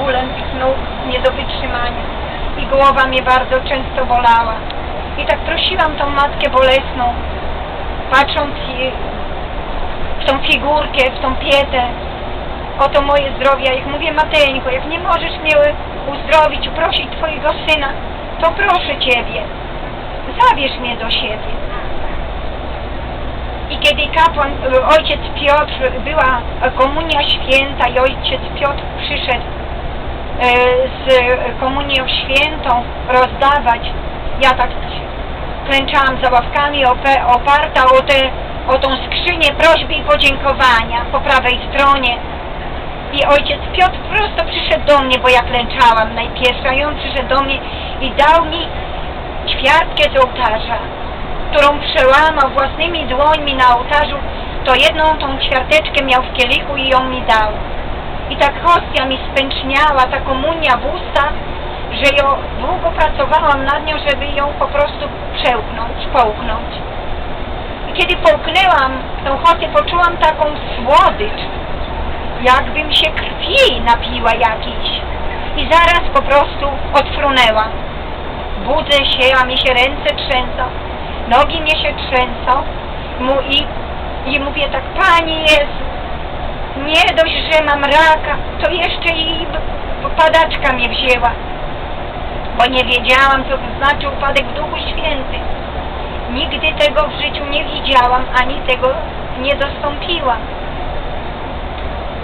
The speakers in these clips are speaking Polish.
bólem nóg, nie do wytrzymania. I głowa mnie bardzo często bolała. I tak prosiłam tą matkę bolesną, patrząc w tą figurkę, w tą pietę, o to moje zdrowie. Jak mówię, Mateńko, jak nie możesz mnie uzdrowić, uprosić Twojego syna, to proszę Ciebie, zabierz mnie do siebie. I kiedy kapłan, e, ojciec Piotr, była komunia święta i ojciec Piotr przyszedł z komunią świętą rozdawać, ja tak klęczałam za ławkami oparta o, te, o tą skrzynię prośby i podziękowania po prawej stronie. I ojciec Piotr prosto przyszedł do mnie, bo ja klęczałam najpierw, a on przyszedł do mnie i dał mi ćwiartkę z ołtarza, którą przełamał własnymi dłońmi na ołtarzu, to jedną tą ćwiarteczkę miał w kielichu i ją mi dał. I tak hostia mi spęczniała, ta komunia w usta, że ją długo pracowałam nad nią, żeby ją po prostu przełknąć, połknąć. I kiedy połknęłam tą hostię, poczułam taką słodycz, jakbym się krwi napiła jakiejś. I zaraz po prostu odfrunęłam. Budzę się, a mi się ręce trzęsą, nogi mnie się trzęsą mu i, i mówię tak, Pani Jezu, nie dość, że mam raka, to jeszcze i padaczka mnie wzięła, bo nie wiedziałam, co to znaczy upadek w Duchu Świętym. Nigdy tego w życiu nie widziałam, ani tego nie dostąpiłam.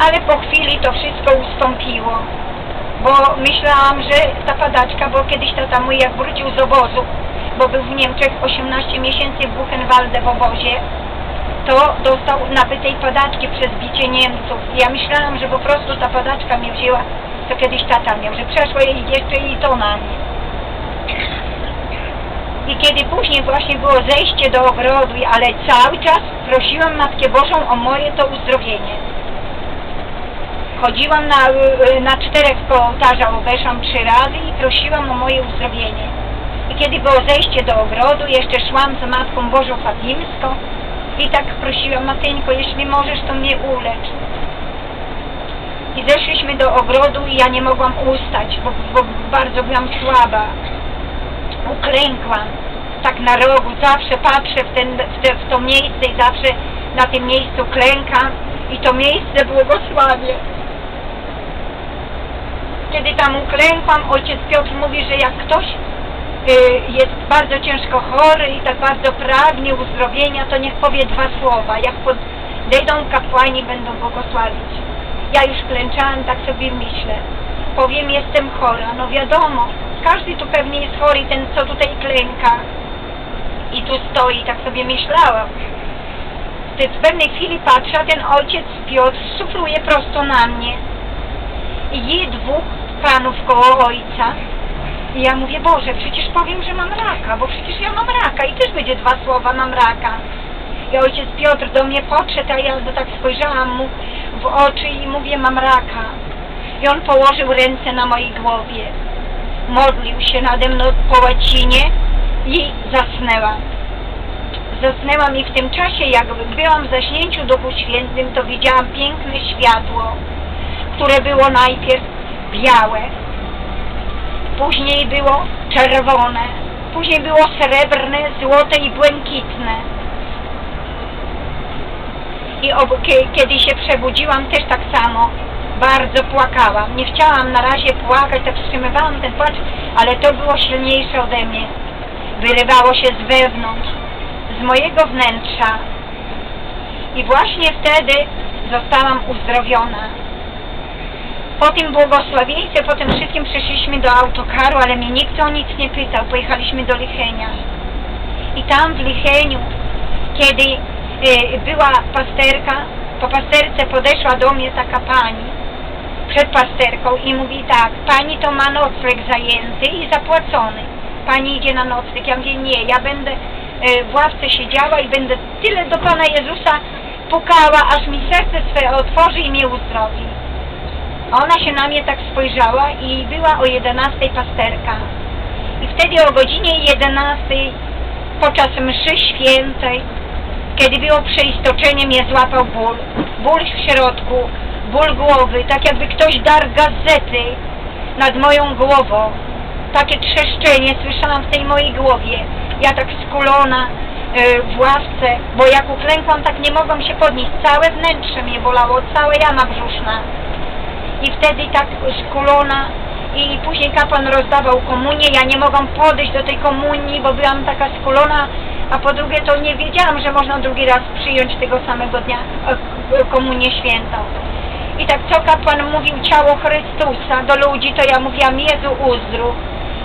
Ale po chwili to wszystko ustąpiło, bo myślałam, że ta padaczka, bo kiedyś tata mój jak wrócił z obozu, bo był w Niemczech 18 miesięcy w Buchenwalde w obozie, to dostał nabytej padaczki przez bicie Niemców. Ja myślałam, że po prostu ta padaczka mnie wzięła, to kiedyś tata miał, że przeszło jej jeszcze i to na mnie. I kiedy później właśnie było zejście do ogrodu, ale cały czas prosiłam Matkę Bożą o moje to uzdrowienie. Chodziłam na, y, na czterech koło ołtarza, obeszłam trzy razy i prosiłam o moje uzdrowienie. I kiedy było zejście do ogrodu, jeszcze szłam z Matką Bożą Fatimską i tak prosiłam, Mateńko, jeśli możesz, to mnie ulecz. I zeszliśmy do ogrodu i ja nie mogłam ustać, bo, bo bardzo byłam słaba. Uklękłam, tak na rogu, zawsze patrzę w, ten, w, te, w to miejsce i zawsze na tym miejscu klękam i to miejsce błogosławię. Kiedy tam uklękłam, ojciec Piotr mówi, że jak ktoś jest bardzo ciężko chory i tak bardzo pragnie uzdrowienia, to niech powie dwa słowa. Jak podejdą kapłani, będą błogosławić. Ja już klęczałam, tak sobie myślę. Powiem, jestem chora. No wiadomo, każdy tu pewnie jest chory, ten co tutaj klęka i tu stoi, tak sobie myślałam. Ty w pewnej chwili patrzę, a ten ojciec Piotr szufluje prosto na mnie. I dwóch panów koło ojca. I ja mówię, Boże, przecież powiem, że mam raka, bo przecież ja mam raka i też będzie dwa słowa, mam raka. I ojciec Piotr do mnie podszedł, a ja tak spojrzałam mu w oczy i mówię, mam raka. I on położył ręce na mojej głowie. Modlił się nade mną po łacinie i zasnęłam. Zasnęłam i w tym czasie, jak byłam w zaśnięciu Duchu Świętym, to widziałam piękne światło, które było najpierw białe, później było czerwone, później było srebrne, złote i błękitne. I kiedy się przebudziłam, też tak samo bardzo płakałam. Nie chciałam na razie płakać, tak wstrzymywałam ten płacz, ale to było silniejsze ode mnie. Wyrywało się z wewnątrz, z mojego wnętrza. I właśnie wtedy zostałam uzdrowiona. Po tym błogosławieństwie, po tym wszystkim przyszliśmy do autokaru, ale mnie nikt o nic nie pytał. Pojechaliśmy do Lichenia. I tam w Licheniu, kiedy y, była pasterka, po pasterce podeszła do mnie taka pani przed pasterką i mówi tak, pani to ma nocleg zajęty i zapłacony. Pani idzie na nocleg. Ja mówię, nie, ja będę y, w ławce siedziała i będę tyle do Pana Jezusa pukała, aż mi serce swe otworzy i mnie uzdrowi. Ona się na mnie tak spojrzała i była o 11 pasterka. I wtedy o godzinie 11 podczas mszy świętej, kiedy było przeistoczenie, mnie złapał ból. Ból w środku, ból głowy, tak jakby ktoś dar gazety nad moją głową. Takie trzeszczenie słyszałam w tej mojej głowie. Ja tak skulona e, w ławce, bo jak uklękłam, tak nie mogłam się podnieść. Całe wnętrze mnie bolało, cała jama brzuszna. I wtedy tak skulona i później kapłan rozdawał komunię. Ja nie mogłam podejść do tej komunii, bo byłam taka skulona, a po drugie to nie wiedziałam, że można drugi raz przyjąć tego samego dnia e, komunię świętą. I tak co kapłan mówił ciało Chrystusa do ludzi, to ja mówiłam Jezu uzdrów.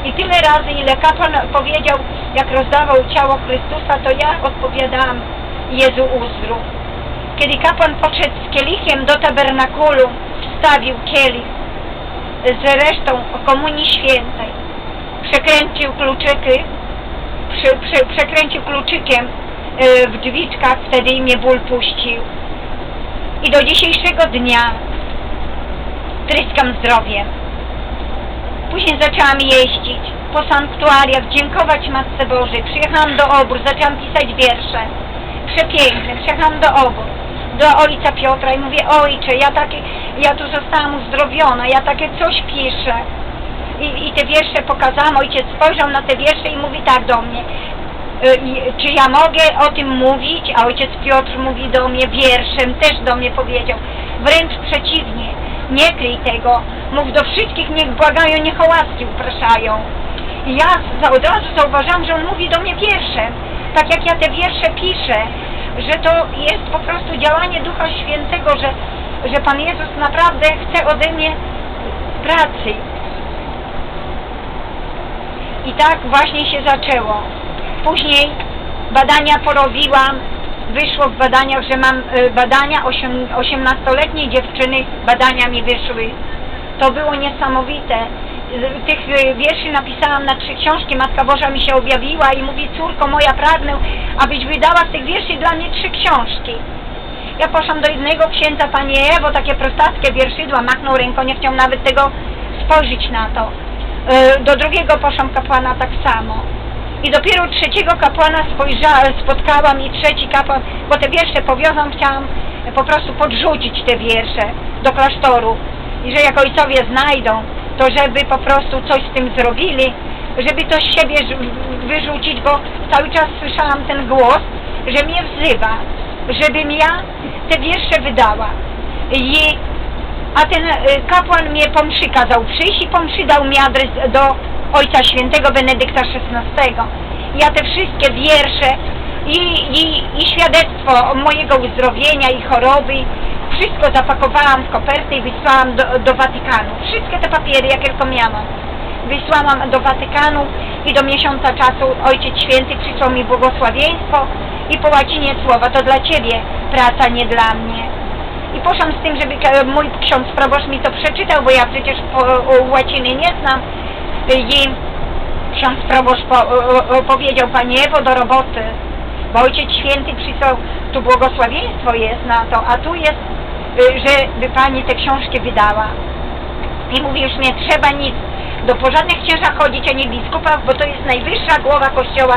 I tyle razy, ile kapłan powiedział, jak rozdawał ciało Chrystusa, to ja odpowiadałam Jezu uzdrów. Kiedy kapłan podszedł z kielichem do tabernakulu, wstawił kielich z resztą komunii świętej. Przekręcił kluczyki, prze, prze, przekręcił kluczykiem e, w drzwiczkach, wtedy mnie ból puścił. I do dzisiejszego dnia tryskam zdrowiem. Później zaczęłam jeździć po sanktuariach, dziękować Matce Bożej. Przyjechałam do obór, zaczęłam pisać wiersze. Przepiękne. Przyjechałam do obór, do ojca Piotra i mówię, ojcze, ja takie, ja tu zostałam uzdrowiona, ja takie coś piszę. I, I te wiersze pokazałam, ojciec spojrzał na te wiersze i mówi tak do mnie. y, Czy ja mogę o tym mówić? A ojciec Piotr mówi do mnie wierszem, też do mnie powiedział. Wręcz przeciwnie, nie kryj tego. Mów do wszystkich, niech błagają, niech o łaski upraszają. I ja od razu zauważyłam, że on mówi do mnie wierszem. Tak jak ja te wiersze piszę, że to jest po prostu działanie Ducha Świętego, że, że Pan Jezus naprawdę chce ode mnie pracy. I tak właśnie się zaczęło. Później badania porobiłam. Wyszło w badaniach, że mam y, badania osiem- 18-letniej dziewczyny, badania mi wyszły. To było niesamowite. Tych wierszy napisałam na trzy książki. Matka Boża mi się objawiła i mówi, córko moja, pragnę, abyś wydała z tych wierszy dla mnie trzy książki. Ja poszłam do jednego księdza, Panie Ewo, takie prostackie wierszydła, machnął ręką, nie chciał nawet tego spojrzeć na to. Y, Do drugiego poszłam kapłana tak samo. I dopiero trzeciego kapłana spotkałam i trzeci kapłan, bo te wiersze powiozłam, chciałam po prostu podrzucić te wiersze do klasztoru. I że jak ojcowie znajdą, to żeby po prostu coś z tym zrobili, żeby to z siebie wyrzucić, bo cały czas słyszałam ten głos, że mnie wzywa, żebym ja te wiersze wydała. I a ten y, kapłan mnie po mszy kazał przyjść i po mszy dał mi adres do Ojca Świętego Benedykta XVI. Ja te wszystkie wiersze i, i, i świadectwo mojego uzdrowienia i choroby, wszystko zapakowałam w kopertę i wysłałam do, do Watykanu. Wszystkie te papiery, jakie tylko miałam. Wysłałam do Watykanu i do miesiąca czasu Ojciec Święty przysłał mi błogosławieństwo i po łacinie słowa, to dla Ciebie praca, nie dla mnie. I poszłam z tym, żeby mój ksiądz proboszcz mi to przeczytał, bo ja przecież po, łaciny nie znam. I ksiądz proboszcz po, powiedział, Panie Ewo, do roboty. Bo Ojciec Święty przysłał, tu błogosławieństwo jest na to, a tu jest, żeby Pani te książki wydała. I mówi, już nie trzeba nic, do po żadnych księżach chodzić, ani biskupach, bo to jest najwyższa głowa Kościoła